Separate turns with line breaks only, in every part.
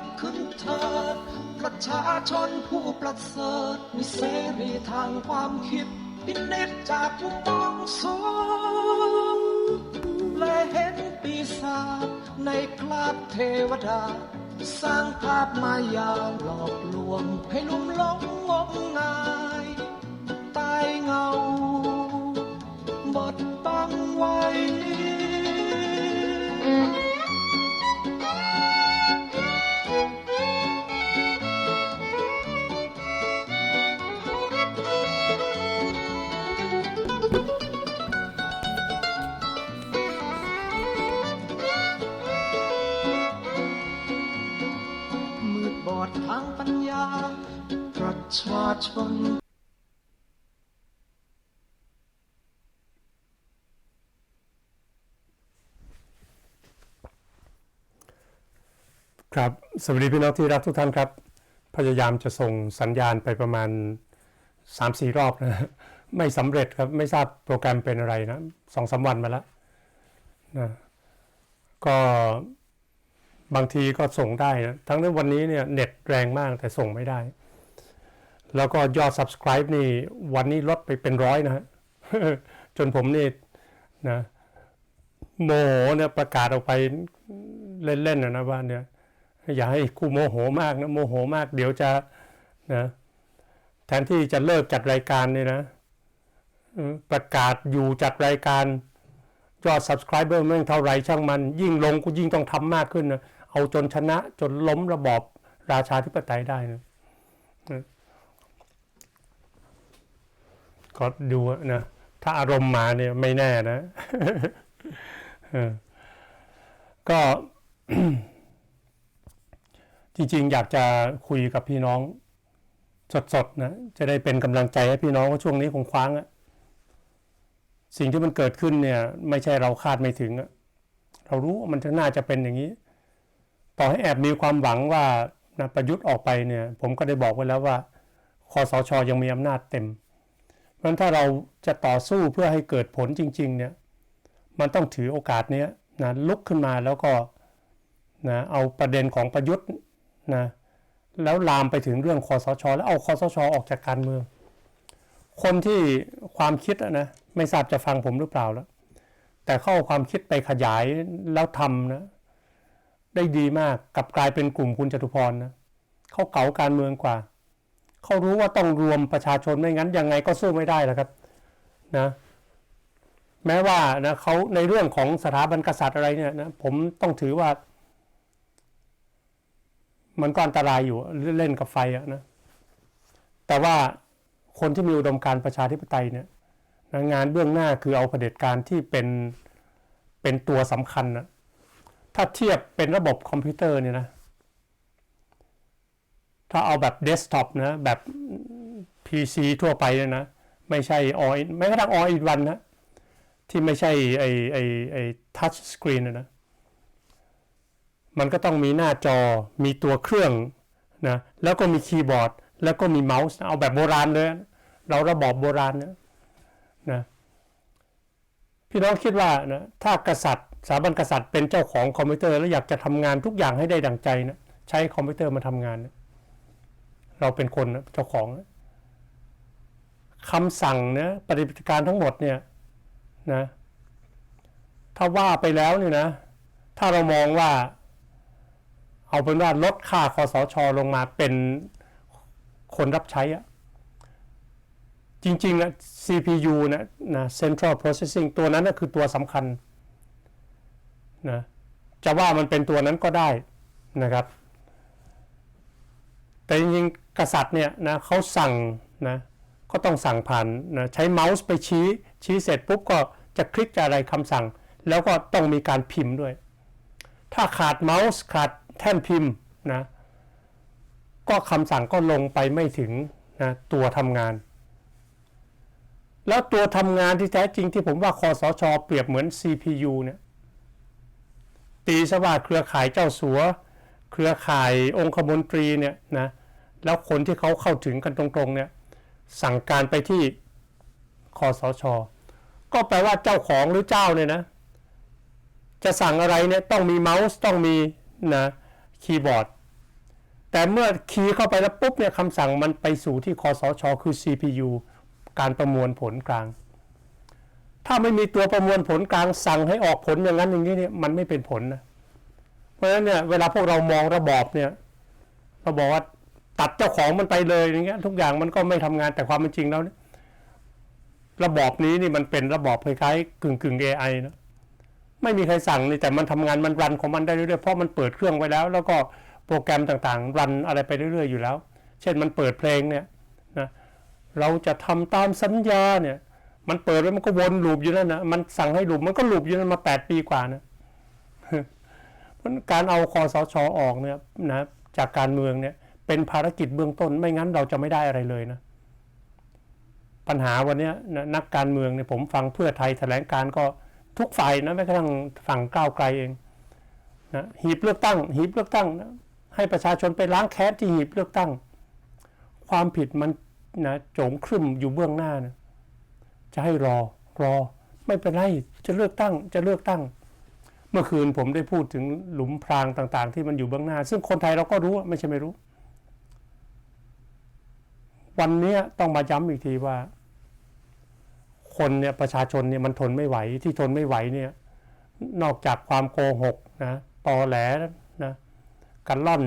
กขึ้นเถิดประชาชนผู้ประเสริฐมีเสรีทางความคิดพินิจจากมุมมองสูงและเห็นปีศาจในคราบเทวดา สร้างภาพมายาหลอกลวงให้ลุ่มหลงงมงายใตายเงาบดบังไว้ ชน
ครับสวัสดีพี่น้องที่รักทุกท่านครับ พยายามจะส่งสัญญาณไปประมาณ 3-4 รอบนะไม่สำเร็จครับ ไม่ทราบโปรแกรมเป็นอะไรนะสองสามวันมาแล้วนะก็บางทีก็ส่งได้นะทั้งที่วันนี้เนี่ยเน็ตแรงมากแต่ส่งไม่ได้ แล้วก็ยอด subscribe นี่วันนี้ลดไปเป็นร้อยนะฮะจนผมนี่นะโมโหเนี่ยประกาศออกไปเล่นๆนะนะว่าเนี่ยอย่าให้กูโมโหมากนะโมโหมาก เดี๋ยวจะนะแทนที่จะเลิกจัดรายการเนี่ยนะ ประกาศอยู่จัดรายการยอด subscriber แม่เท่าไรช่างมัน ยิ่งลงกูยิ่งต้องทำมากขึ้นนะเอาจนชนะจนล้มระบอบราชาธิปไตยได้นะ ก็ดูนะ ถ้าอารมณ์มาเนี่ยไม่แน่นะก็จริงๆ อยากจะคุยกับพี่น้องสดๆนะจะได้เป็นกำลังใจให้พี่น้องว่าช่วงนี้คงคว้างอะสิ่งที่มันเกิดขึ้นเนี่ย ไม่ใช่เราคาดไม่ถึงอะเรารู้ว่ามันจะน่าจะเป็นอย่างนี้ ต่อให้แอบมีความหวังว่านะประยุทธ์ออกไปเนี่ย ผมก็ได้บอกไว้แล้วว่าคอสชยังมีอำนาจเต็ม ราะฉะนั้นถ้าเราจะต่อสู้เพื่อให้เกิดผลจริงๆเนี่ยมันต้องถือโอกาสนี้นะลุกขึ้นมาแล้วก็นะเอาประเด็นของประยุทธ์นะแล้วลามไปถึงเรื่องคอสช แล้วเอาคอสช ออกจากการเมือง คนที่ความคิดนะไม่ทราบจะฟังผมหรือเปล่าแล้ว แต่เข้าความคิดไปขยายแล้วทำนะได้ดีมากกลับกลายเป็นกลุ่มคุณจตุพรนะเขาเก๋าการเมืองกว่า เขารู้ว่าต้องรวมประชาชนไม่งั้นยังไงก็สู้ไม่ได้แล้วครับนะแม้ว่านะเขาในเรื่องของสถาบันกษัตริย์อะไรเนี่ยนะผมต้องถือว่า มันก็อันตรายอยู่เล่นกับไฟอะนะแต่ว่าคนที่มีอุดมการประชาธิปไตยเนี่ยนะงานเบื้องหน้าคือเอาเผด็จการที่เป็นเป็นตัวสำคัญนะถ้าเทียบเป็นระบบคอมพิวเตอร์เนี่ยนะ ถ้าเอาแบบเดสก์ท็อปนะ แบบ PC ทั่วไปเนี่ยนะ ไม่ใช่ออไม่กระทั่งออินวันนะ ที่ไม่ใช่ไอไอไอทัชสกรีนนะ มันก็ต้องมีหน้าจอมีตัวเครื่องนะ แล้วก็มีคีย์บอร์ด แล้วก็มีเมาส์เอาแบบโบราณเลย เราระบอบโบราณนะนะพี่น้องคิดว่านะถ้ากษัตริย์สถาบันกษัตริย์เป็นเจ้าของคอมพิวเตอร์แล้วอยากจะทำงานทุกอย่างให้ได้ดังใจนะใช้คอมพิวเตอร์มาทำงานนะ เราเป็นคนเจ้าของคำสั่งนะปฏิบัติการทั้งหมดเนี่ยนะถ้าว่าไปแล้วเนี่ยนะ ถ้าเรามองว่า เอาเป็นว่าลดค่าคอสชลงมาเป็นคนรับใช้อะจริงๆนะ CPU นะนะ Central Processing ตัวนั้นนะคือตัวสำคัญนะจะว่ามันเป็นตัวนั้นก็ได้นะครับ แต่จริงๆกษัตริย์เนี่ยนะเขาสั่งนะก็ต้องสั่งผ่านนะใช้เมาส์ไปชี้ชี้เสร็จปุ๊บก็จะคลิกจะอะไรคำสั่ง แล้วก็ต้องมีการพิมพ์ด้วย ถ้าขาดเมาส์ขาดแท่นพิมพ์นะก็คำสั่งก็ลงไปไม่ถึงนะตัวทำงาน แล้วตัวทำงานที่แท้จริงที่ผมว่าคอสช เปรียบเหมือน CPU เนี่ยตีสว่าเครือข่ายเจ้าสัว เครือข่ายองคมนตรีเนี่ยนะแล้วคนที่เขาเข้าถึงกันตรงๆเนี่ยสั่งการไปที่คอสช ก็แปลว่าเจ้าของหรือเจ้าเนี่ยนะ จะสั่งอะไรเนี่ยต้องมีเมาส์ต้องมีนะคีย์บอร์ด แต่เมื่อคีย์เข้าไปแล้วปุ๊บเนี่ยคำสั่งมันไปสู่ที่คอสช คือ CPU การประมวลผลกลาง ถ้าไม่มีตัวประมวลผลกลางสั่งให้ออกผลอย่างนั้นอย่างนี้เนี่ยมันไม่เป็นผลนะ เพราะฉะนั้นเนี่ยเวลาพวกเรามองระบอบเนี่ยเราบอกว่าตัดเจ้าของมันไปเลยอย่างเงี้ย ทุกอย่างมันก็ไม่ทำงานแต่ความเป็นจริงแล้วเนี่ยระบอบนี้นี่มันเป็นระบอบคล้ายๆกึ่งกึ่ง AI นะไม่มีใครสั่งนี่แต่มันทำงานมันรันของมันได้เรื่อยๆเพราะมันเปิดเครื่องไว้แล้ว แล้วก็โปรแกรมต่างๆ รันอะไรไปเรื่อยๆอยู่แล้ว เช่นมันเปิดเพลงเนี่ยนะเราจะทำตามสัญญาเนี่ย มันเปิดไว้มันก็วนลูปอยู่นั่นนะมันสั่งให้ลูปมันก็ลูปอยู่นั่นมาแปดปีกว่านะ เพราะการเอาคอสชออกเนี่ยนะจากการเมืองเนี่ยเป็นภารกิจเบื้องต้นไม่งั้นเราจะไม่ได้อะไรเลยนะ ปัญหาวันนี้นะนักการเมืองเนี่ยผมฟังเพื่อไทยแถลงการก็ทุกฝ่ายนะแม้กระทั่งฝั่งก้าวไกลเองนะหีบเลือกตั้ง หีบเลือกตั้งนะให้ประชาชนไปล้างแค้นที่หีบเลือกตั้ง ความผิดมันนะโจงครึ่มอยู่เบื้องหน้านะจะให้รอรอ ไม่เป็นไรจะเลือกตั้งจะเลือกตั้ง เมื่อคืนผมได้พูดถึงหลุมพรางต่าง ๆ ที่มันอยู่เบื้องหน้า ซึ่งคนไทยเราก็รู้ไม่ใช่ไม่รู้ วันนี้ต้องมาย้ำอีกทีว่า คนเนี่ยประชาชนเนี่ยมันทนไม่ไหวที่ทนไม่ไหวเนี่ย นอกจากความโกหกนะตอแหลนะกันล่อน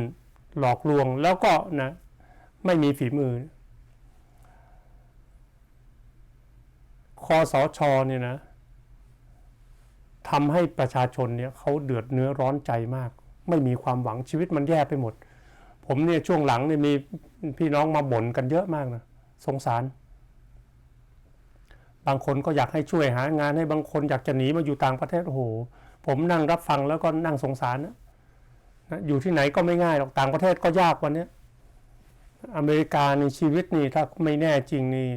หลอกลวงแล้วก็นะไม่มีฝีมือคอสชเนี่ยนะ ทำให้ประชาชนเนี่ยเขาเดือดเนื้อร้อนใจมาก ไม่มีความหวังชีวิตมันแย่ไปหมด ผมเนี่ยช่วงหลังเนี่ยมีพี่น้องมาบ่นกันเยอะมากนะสงสาร บางคนก็อยากให้ช่วยหางานให้บางคนอยากจะหนีมาอยู่ต่างประเทศโอ้โหผมนั่งรับฟังแล้วก็นั่งสงสารนะนะอยู่ที่ไหนก็ไม่ง่ายหรอกต่างประเทศก็ยากวันนี้อเมริกาในชีวิตนี่ถ้าไม่แน่จริงนี่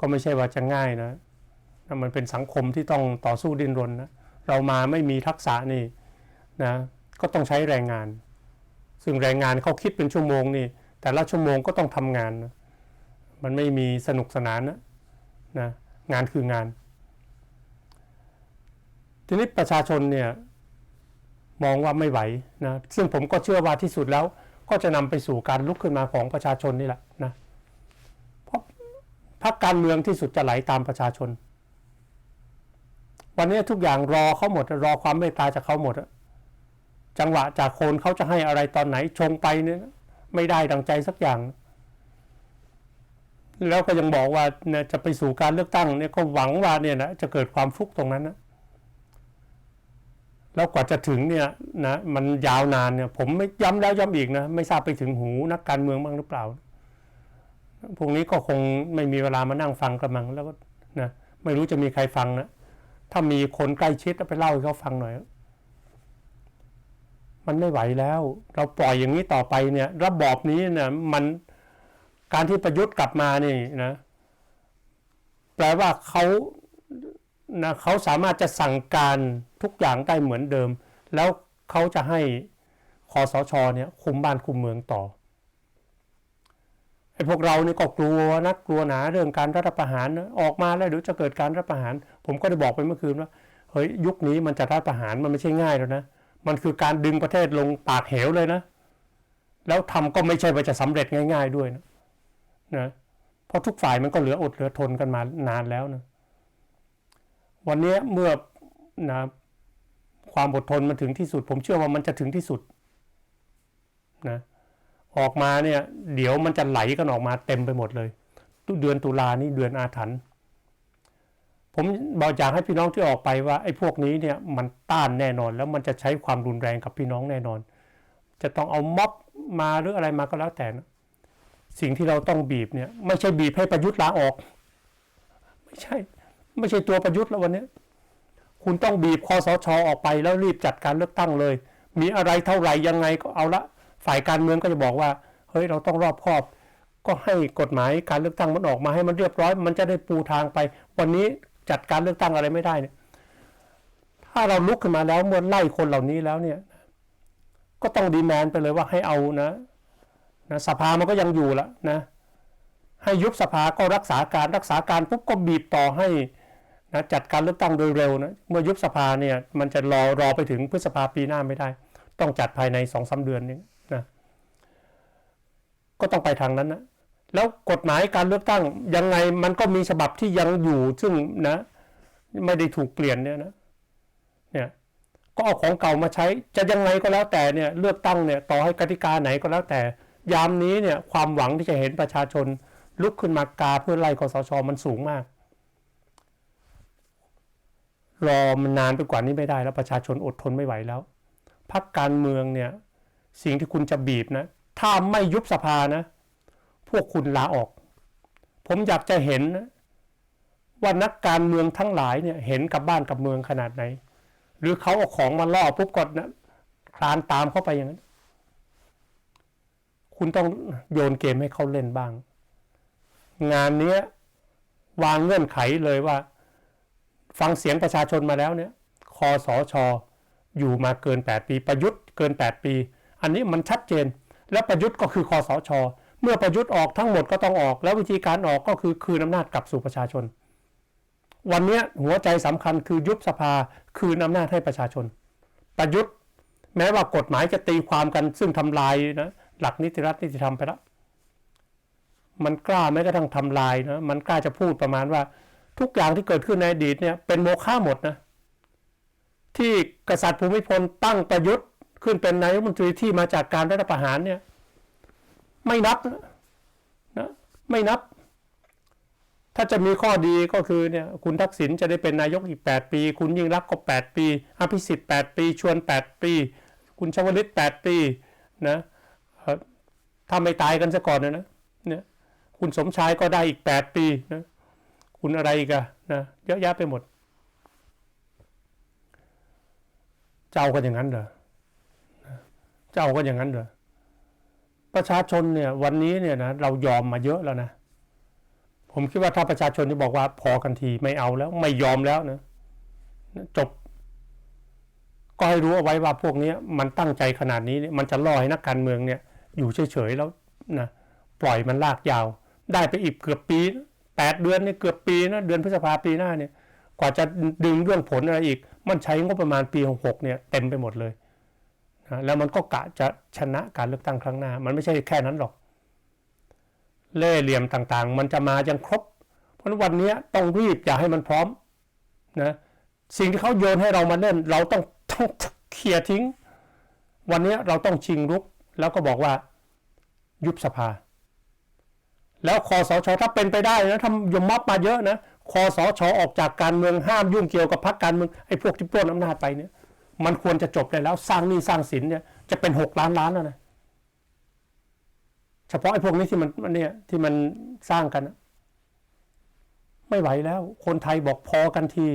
ก็ไม่ใช่ว่าจะง่ายนะนะมันเป็นสังคมที่ต้องต่อสู้ดิ้นรนนะ เรามาไม่มีทักษะนี่นะก็ต้องใช้แรงงาน ซึ่งแรงงานเขาคิดเป็นชั่วโมงนี่ แต่ละชั่วโมงก็ต้องทำงานนะมันไม่มีสนุกสนานนะนะงานคืองาน ทีนี้ประชาชนเนี่ยมองว่าไม่ไหวนะซึ่งผมก็เชื่อว่าที่สุดแล้ว ก็จะนำไปสู่การลุกขึ้นมาของประชาชนนี่แหละนะเพราะพรรคการเมืองที่สุดจะไหลตามประชาชน วันนี้ทุกอย่างรอเขาหมด รอความเมตตาจากเขาหมดจังหวะจากคนเขาจะให้อะไรตอนไหนชงไปเนี่ยไม่ได้ดังใจสักอย่าง แล้วก็ยังบอกว่าเนี่ยจะไปสู่การเลือกตั้งเนี่ยก็หวังว่าเนี่ยนะจะเกิดความฟุกตรงนั้นนะแล้วกว่าจะถึงเนี่ยนะมันยาวนานเนี่ย ผมไม่ย้ำแล้วย้ำอีกนะไม่ทราบไปถึงหูนักการเมืองบ้างหรือเปล่าพวกนี้ก็คงไม่มีเวลามานั่งฟังกันมั้งแล้วก็นะไม่รู้จะมีใครฟังนะ ถ้ามีคนใกล้ชิดไปเล่าให้เขาฟังหน่อย มันไม่ไหวแล้ว เราปล่อยอย่างนี้ต่อไปเนี่ย ระบอบนี้เนี่ยมันการที่ประยุทธ์กลับมานี่นะ แปลว่าเขานะเขาสามารถจะสั่งการทุกอย่างได้เหมือนเดิม แล้วเขาจะให้คอสชเนี่ยคุมบ้านคุมเมืองต่อ ไอ้พวกเรานี่ก็กลัวนะกลัวหนาเรื่องการรัฐประหารออกมาแล้วเดี๋ยวจะเกิดการรัฐประหาร ผมก็ได้บอกไปเมื่อคืนว่าเฮ้ยยุคนี้มันจะรัฐประหารมันไม่ใช่ง่ายแล้วนะมันคือการดึงประเทศลงปากเหวเลยนะ แล้วทำก็ไม่ใช่ว่าจะสำเร็จง่าย ๆด้วยนะนะเพราะทุกฝ่ายมันก็เหลืออดเหลือทนกันมานานแล้วนะวันนี้เมื่อนะความอดทนมันถึงที่สุด ผมเชื่อว่ามันจะถึงที่สุดนะ ออกมาเนี่ยเดี๋ยวมันจะไหลกันออกมาเต็มไปหมดเลยเดือนตุลานี่เดือนอาถรรพ์ผมบอกอยากให้พี่น้องที่ออกไปว่าไอ้พวกนี้เนี่ยมันต้านแน่นอน แล้วมันจะใช้ความรุนแรงกับพี่น้องแน่นอน จะต้องเอาม็อบมาหรืออะไรมาก็แล้วแต่นะสิ่งที่เราต้องบีบเนี่ยไม่ใช่บีบให้ประยุทธ์ลาออก ไม่ใช่ ไม่ใช่ตัวประยุทธ์แล้ววันนี้คุณต้องบีบคอสชออกไปแล้วรีบจัดการเลือกตั้งเลย มีอะไรเท่าไหร่ยังไงก็เอาละ ฝ่ายการเมืองก็จะบอกว่า เฮ้ยเราต้องรอบคอบ ก็ให้กฎหมายการเลือกตั้งมันออกมาให้มันเรียบร้อย มันจะได้ปูทางไป วันนี้จัดการเลือกตั้งอะไรไม่ได้เนี่ยถ้าเราลุกขึ้นมาแล้วเมื่อไล่คนเหล่านี้แล้วเนี่ยก็ต้องดีแมนไปเลยว่าให้เอานะนะสภามันก็ยังอยู่ละนะให้ยุบสภาก็รักษาการรักษาการปุ๊บก็บีบต่อให้นะจัดการเลือกตั้งโดยเร็วนะเมื่อยุบสภาเนี่ยมันจะรอรอไปถึงพฤษภาปีหน้าไม่ได้ ต้องจัดภายในสองสาเดือนนี้ ก็ต้องไปทางนั้นนะแล้วกฎหมายการเลือกตั้งยังไงมันก็มีฉบับที่ยังอยู่ซึ่งนะ ไม่ได้ถูกเปลี่ยนเนี่ยนะเนี่ยก็เอาของเก่ามาใช้ จะยังไงก็แล้วแต่เนี่ยเลือกตั้งเนี่ยต่อให้กติกาไหนก็แล้วแต่ ยามนี้เนี่ยความหวังที่จะเห็นประชาชนลุกขึ้นมากาเพื่อไล่คอสชมันสูงมาก รอมันนานไปกว่านี้ไม่ได้แล้วประชาชนอดทนไม่ไหวแล้วพักการเมืองเนี่ยสิ่งที่คุณจะบีบนะ ถ้าไม่ยุบสภานะ พวกคุณลาออก ผมอยากจะเห็นว่านักการเมืองทั้งหลายเนี่ยเห็นกับบ้านกับเมืองขนาดไหน หรือเขาเอาของมาล่อปุ๊บกดนะคลานตามเข้าไปอย่างนั้น คุณต้องโยนเกมให้เขาเล่นบ้าง งานเนี้ยวางเงื่อนไขเลยว่า ฟังเสียงประชาชนมาแล้วเนี่ยคอสอชออยู่มาเกิน 8 ปีประยุทธ์เกิน 8 ปี อันนี้มันชัดเจน และประยุทธ์ก็คือคอสชอเมื่อประยุทธ์ออกทั้งหมดก็ต้องออก แล้ววิธีการออกก็คือคืนอำนาจกลับสู่ประชาชน วันนี้หัวใจสำคัญคือยุบสภาคืนอำนาจให้ประชาชน ประยุทธ์แม้ว่ากฎหมายจะตีความกันซึ่งทำลายนะหลักนิติรัฐนิติธรรมไปแล้วมันกล้าแม้กระทั่งทำลายนะมันกล้าจะพูดประมาณว่า ทุกอย่างที่เกิดขึ้นในอดีตเนี่ยเป็นโมฆะหมดนะที่กษัตริย์ภูมิพลตั้งประยุทธ์ ขึ้นเป็นนายกรัฐมนตรีที่มาจากการรัฐประหารเนี่ยไม่นับนะไม่นับ ถ้าจะมีข้อดีก็คือเนี่ยคุณทักษิณจะได้เป็นนายกอีก 8 ปี คุณยิ่งรักก็8 ปี อภิสิทธิ์8ปี ชวน 8 ปี คุณชวลิต 8 ปีนะถ้าไม่ตายกันซะก่อนนะนะเนี่ยคุณสมชายก็ได้อีก 8 ปีนะคุณอะไรกันนะเยอะแยะไปหมด เจ้ากันอย่างนั้นเหรอ เจ้ากันอย่างนั้นเหรอประชาชนเนี่ยวันนี้เนี่ยนะเรายอมมาเยอะแล้วนะผมคิดว่าถ้าประชาชนที่บอกว่าพอกันทีไม่เอาแล้ว ไม่ยอมแล้วนะจบ ก็ให้รู้เอาไว้ว่าพวกนี้มันตั้งใจขนาดนี้เนี่ยมันจะล่อให้นักการเมืองเนี่ย อยู่เฉยๆแล้วนะปล่อยมันลากยาว ได้ไปอีกเกือบปีแปดเดือนเนี่ยเกือบปีนะเดือนพฤษภาปีหน้าเนี่ย กว่าจะดึงเรื่องผลอะไรอีก มันใช้งบประมาณปีหกเนี่ยเต็มไปหมดเลย นะแล้วมันก็กะจะชนะการเลือกตั้งครั้งหน้า มันไม่ใช่แค่นั้นหรอก เล่เหลี่ยมต่างๆ มันจะมายังครบ เพราะวันนี้ต้องรีบอย่าให้มันพร้อมนะสิ่งที่เขาโยนให้เรามาเล่น เราต้องต้องเคลียร์ทิ้ง วันนี้เราต้องชิงรุก แล้วก็บอกว่ายุบสภา แล้วคอสชถ้าเป็นไปได้นะทำยมม็อบมาเยอะนะคอสชออกจากการเมืองห้ามยุ่งเกี่ยวกับพรรคการเมืองไอ้พวกที่ปล้นอำนาจไปเนี่ย มันควรจะจบได้แล้ว สร้างหนี้สร้างสินเนี่ยจะเป็นหกล้านล้านแล้วนะเฉพาะไอ้พวกนี้ที่มันมันเนี่ยที่มันสร้างกัน ไม่ไหวแล้ว คนไทยบอกพอกันที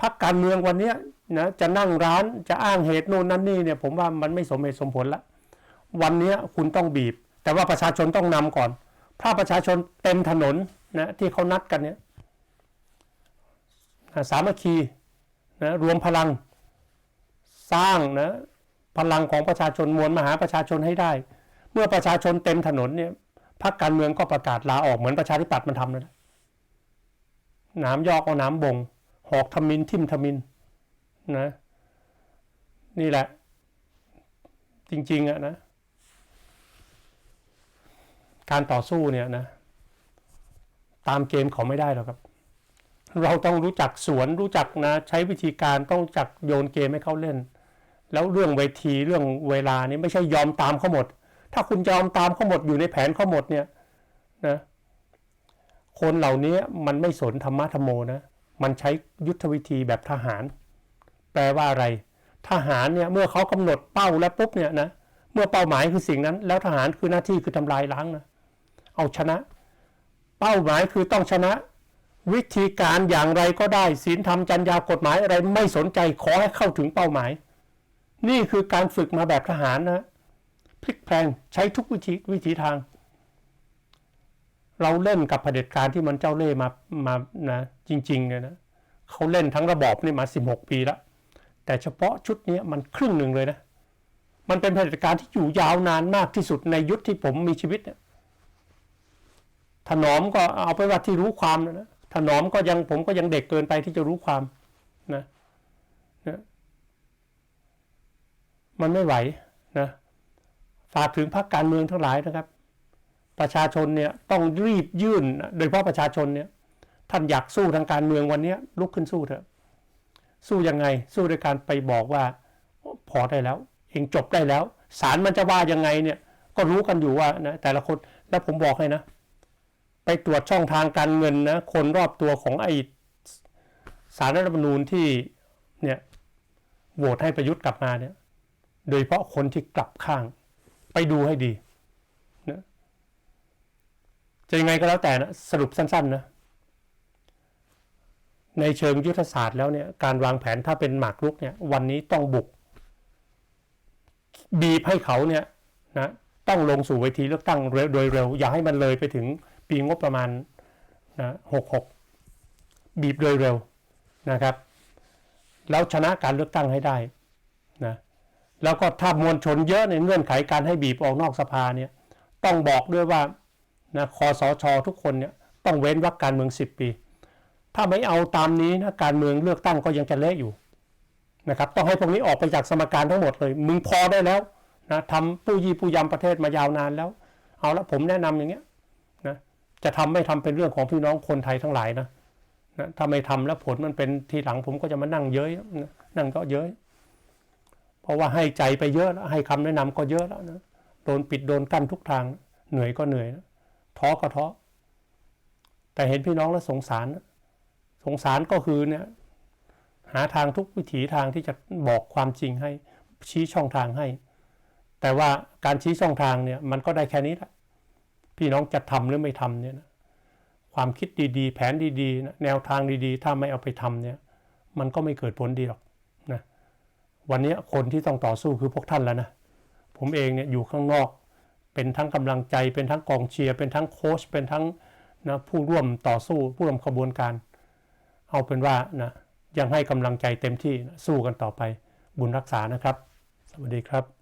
พักการเมืองวันเนี้ยนะจะนั่งร้านจะอ้างเหตุโน่นนั่นนี่เนี่ยผมว่ามันไม่สมเหตุสมผลละวันเนี้ยคุณต้องบีบ แต่ว่าประชาชนต้องนำก่อน ถ้าประชาชนเต็มถนนนะที่เขานัดกันเนี่ยสามัคคีนะรวมพลัง สร้างนะพลังของประชาชนมวลมหาประชาชนให้ได้ เมื่อประชาชนเต็มถนนเนี่ยพรรคการเมืองก็ประกาศลาออกเหมือนประชาธิปัตย์มันทำเลยนะน้ำยอกเอาน้ำบง หอกทมินทิมทมินนะนี่แหละ จริงๆอะนะ การต่อสู้เนี่ยนะ ตามเกมเขาไม่ได้หรอกครับ เราต้องรู้จักสวนรู้จักนะ ใช้วิธีการต้องจักโยนเกมให้เขาเล่น แล้วเรื่องเวทีเรื่องเวลานี่ไม่ใช่ยอมตามเขาหมด ถ้าคุณยอมตามเขาหมดอยู่ในแผนเขาหมดเนี่ยนะคนเหล่านี้มันไม่สนธรรมะธรรมโมนะมันใช้ยุทธวิธีแบบทหาร แปลว่าอะไร ทหารเนี่ยเมื่อเขากำหนดเป้าแล้วปุ๊บเนี่ยนะเมื่อเป้าหมายคือสิ่งนั้น แล้วทหารคือหน้าที่คือทำลายล้างนะเอาชนะ เป้าหมายคือต้องชนะ วิธีการอย่างไรก็ได้ศีลธรรมจัญญากฎหมายอะไรไม่สนใจขอให้เข้าถึงเป้าหมาย นี่คือการฝึกมาแบบทหารนะพลิกแพลงใช้ทุกวิธีวิธีทาง เราเล่นกับเผด็จการที่มันเจ้าเล่ห์มามานะจริงๆเนี่ยนะเขาเล่นทั้งระบอบนี่มา 16 ปีแล้วแต่เฉพาะชุดนี้มันครึ่งหนึ่งเลยนะ มันเป็นเผด็จการที่อยู่ยาวนานมากที่สุดในยุคที่ผมมีชีวิตเนี่ยถนอมก็เอาไปว่าที่รู้ความนะนะถนอมก็ยังผมก็ยังเด็กเกินไปที่จะรู้ความนะ มันไม่ไหวนะฝากถึงพรรคการเมืองทั้งหลายนะครับ ประชาชนเนี่ยต้องรีบยื่น โดยเฉพาะประชาชนเนี่ยท่านอยากสู้ทางการเมืองวันนี้ลุกขึ้นสู้เถอะ สู้ยังไงสู้ด้วยการไปบอกว่า พอได้แล้ว เองจบได้แล้วศาลมันจะว่ายังไงเนี่ยก็รู้กันอยู่ว่านะแต่ละคนแล้วผมบอกให้นะ ไปตรวจช่องทางการเงินนะคนรอบตัวของไอสารรัฐธรรมนูญที่เนี่ยโหวตให้ประยุทธ์กลับมาเนี่ย โดยเฉพาะคนที่กลับข้าง ไปดูให้ดีนะจะยังไงก็แล้วแต่นะสรุปสั้นๆนะในเชิงยุทธศาสตร์แล้วเนี่ยการวางแผนถ้าเป็นหมากรุกเนี่ยวันนี้ต้องบุก บีบให้เขาเนี่ยนะต้องลงสู่เวทีเลือกตั้งโดยเร็ว อย่าให้มันเลยไปถึงปีงบประมาณนะหกหกบีบโดยเร็วนะครับ แล้วชนะการเลือกตั้งให้ได้นะ แล้วก็ถ้ามวลชนเยอะในเงื่อนไขการให้บีบออกนอกสภาเนี่ยต้องบอกด้วยว่านะคอสชทุกคนเนี่ยต้องเว้นวรรคการเมือง 10 ปี ถ้าไม่เอาตามนี้นะการเมืองเลือกตั้งก็ยังจะเละอยู่นะครับต้องให้พวกนี้ออกไปจากสมการทั้งหมดเลย มึงพอได้แล้วนะทำปู้ยี่ปู้ยำประเทศมายาวนานแล้ว เอาละผมแนะนำอย่างเงี้ยนะจะทำไม่ทำเป็นเรื่องของพี่น้องคนไทยทั้งหลายนะนะถ้าไม่ทำแล้วผลมันเป็นทีหลังผมก็จะมานั่งเย้ยนะนั่งก็เย้ย ราะว่าให้ใจไปเยอะแล้วให้คำแนะนำก็เยอะแล้วนะโดนปิดโดนกั้นทุกทาง เหนื่อยก็เหนื่อยนะท้อก็ท้อแต่เห็นพี่น้องแล้วสงสารนะสงสารก็คือเนี่ย หาทางทุกวิถีทางที่จะบอกความจริงให้ชี้ช่องทางให้ แต่ว่าการชี้ช่องทางเนี่ยมันก็ได้แค่นี้แหละพี่น้องจะทำหรือไม่ทำเนี่ยนะความคิดดีๆ แผนดีๆนะแนวทางดีๆ ถ้าไม่เอาไปทำเนี่ย มันก็ไม่เกิดผลดีหรอก วันนี้คนที่ต้องต่อสู้คือพวกท่านแล้วนะ ผมเองเนี่ยอยู่ข้างนอก เป็นทั้งกำลังใจ เป็นทั้งกองเชียร์ เป็นทั้งโค้ช เป็นทั้งนะผู้ร่วมต่อสู้ผู้ร่วมขบวนการ เอาเป็นว่านะยังให้กำลังใจเต็มที่นะสู้กันต่อไปบุญรักษานะครับ สวัสดีครับ